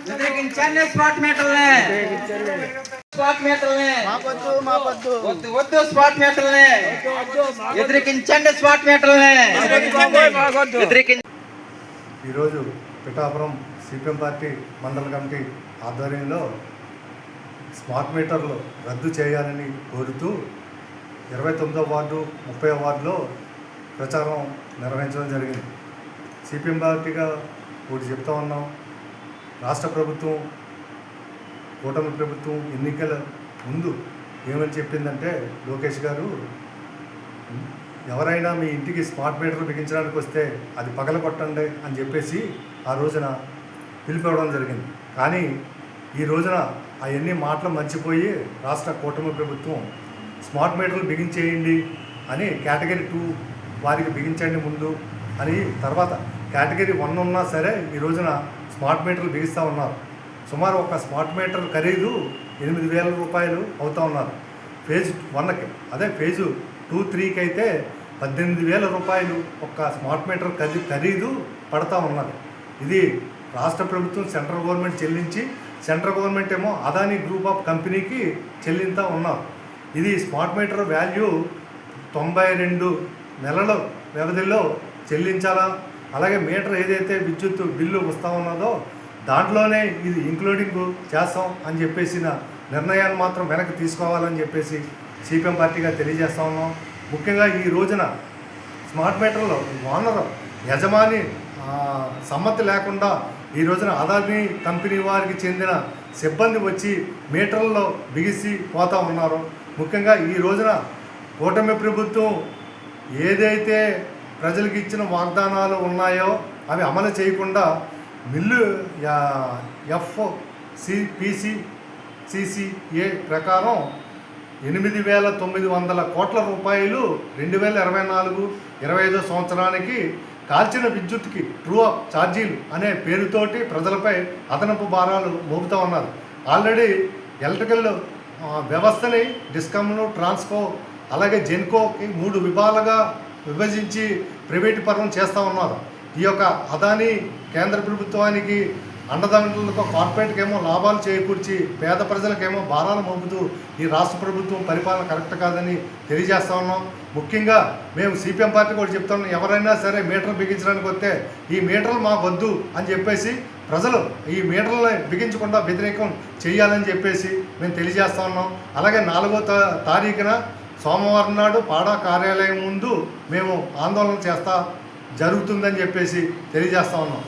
వ్యతిరేకించండి smart మీటర్లే smart మీటర్లే మాకొద్దు మాకొద్దు వద్దు వద్దు స్మార్ట్ మీటర్లే వ్యతిరేకించండి స్మార్ట్ మీటర్లే వ్యతిరేకించండి ఈరోజు Pithapuram CPM party mandal committee ఆధ్వర్యంలో స్మార్ట్ మీటర్లు రద్దు చేయాలని కోరుతూ ఇరవై తొమ్మిదో వార్డు ముప్పై వార్డులో ప్రచారం నిర్వహించడం జరిగింది. సిపిఎం పార్టీగా ఒకటి చెప్తా ఉన్నాం. రాష్ట్ర ప్రభుత్వం కూటమి ప్రభుత్వం ఎన్నికల ముందు ఏమని చెప్పిందంటే లోకేష్ గారు ఎవరైనా మీ ఇంటికి స్మార్ట్ మీటర్ బిగించడానికి వస్తే అది పగలగొట్టండి అని చెప్పేసి ఆ రోజున పిలిపివ్వడం జరిగింది. కానీ ఈ రోజున అవన్నీ మాటలు మర్చిపోయి రాష్ట్ర కూటమి ప్రభుత్వం స్మార్ట్ మీటర్లు బిగించేయండి అని కేటగిరీ టూ వారికి బిగించండి ముందు అని తర్వాత కేటగిరీ వన్ ఉన్నా సరే ఈ రోజున స్మార్ట్ మీటర్లు బిగిస్తూ ఉన్నారు. సుమారు ఒక స్మార్ట్ మీటర్ ఖరీదు ఎనిమిది వేల రూపాయలు అవుతూ ఉన్నారు. ఫేజ్ వన్కి అదే ఫేజు టూ త్రీకి అయితే పద్దెనిమిది వేల రూపాయలు ఒక స్మార్ట్ మీటర్ ఖరీ ఖరీదు పడతా ఉన్నది. ఇది రాష్ట్ర ప్రభుత్వం సెంట్రల్ గవర్నమెంట్ చెల్లించి సెంట్రల్ గవర్నమెంట్ ఏమో అదానీ గ్రూప్ ఆఫ్ కంపెనీకి చెల్లింతా ఉన్నారు. ఇది స్మార్ట్ మీటర్ వాల్యూ తొంభై రెండు నెలల వ్యవధిలో చెల్లించాలా? అలాగే మీటర్ ఏదైతే విద్యుత్ బిల్లు వస్తూ ఉన్నదో దాంట్లోనే ఇది ఇంక్లూడింగ్ చేస్తాం అని చెప్పేసిన నిర్ణయాన్ని మాత్రం వెనక్కి తీసుకోవాలని చెప్పేసి సిపిఎం పార్టీగా తెలియజేస్తా ఉన్నాం. ముఖ్యంగా ఈ రోజున స్మార్ట్ మీటర్లో ఓనర్ యజమాని సమ్మతి లేకుండా ఈ రోజున అదాని కంపెనీ వారికి చెందిన సిబ్బంది వచ్చి మీటర్లలో బిగిసి పోతా ఉన్నారు. ముఖ్యంగా ఈ రోజున కూటమి ప్రభుత్వం ఏదైతే ప్రజలకు ఇచ్చిన వాగ్దానాలు ఉన్నాయో అవి అమలు చేయకుండా మిల్లు యా- ఎఫ్ సిపిసి సిసిఏ ప్రకారం ఎనిమిది వేల తొమ్మిది వందల కోట్ల రూపాయలు రెండు వేల ఇరవై నాలుగు ఇరవై ఐదో సంవత్సరానికి కాల్చిన విద్యుత్కి ట్రూ అప్ ఛార్జీలు అనే పేరుతోటి ప్రజలపై అదనపు భారాలు మోపుతా ఉన్నారు. ఆల్రెడీ ఎలక్ట్రికల్ వ్యవస్థని డిస్కమ్ను ట్రాన్స్కో అలాగే జెన్కోకి మూడు విభాగాలుగా విభజించి ప్రైవేటు పరం చేస్తూ ఉన్నారు. ఈ యొక్క అదాని కేంద్ర ప్రభుత్వానికి అండదండలకు కార్పొరేట్కేమో లాభాలు చేకూర్చి పేద ప్రజలకేమో భారాలు మోపుతూ ఈ రాష్ట్ర ప్రభుత్వం పరిపాలన కరెక్ట్ కాదని తెలియజేస్తా ఉన్నాం. ముఖ్యంగా మేము సిపిఎం పార్టీ కూడా చెప్తున్నాం ఎవరైనా సరే మీటర్ బిగించడానికి వస్తే ఈ మీటర్లు మాకు వద్దు అని చెప్పేసి ప్రజలు ఈ మీటర్లను బిగించకుండా వ్యతిరేకం చేయాలని చెప్పేసి మేము తెలియజేస్తా ఉన్నాం. అలాగే నాలుగో తా తారీఖున సోమవారం నాడు పాడా కార్యాలయం ముందు మేము ఆందోళన చేస్తా జరుగుతుందని చెప్పేసి తెలియజేస్తా ఉన్నాం.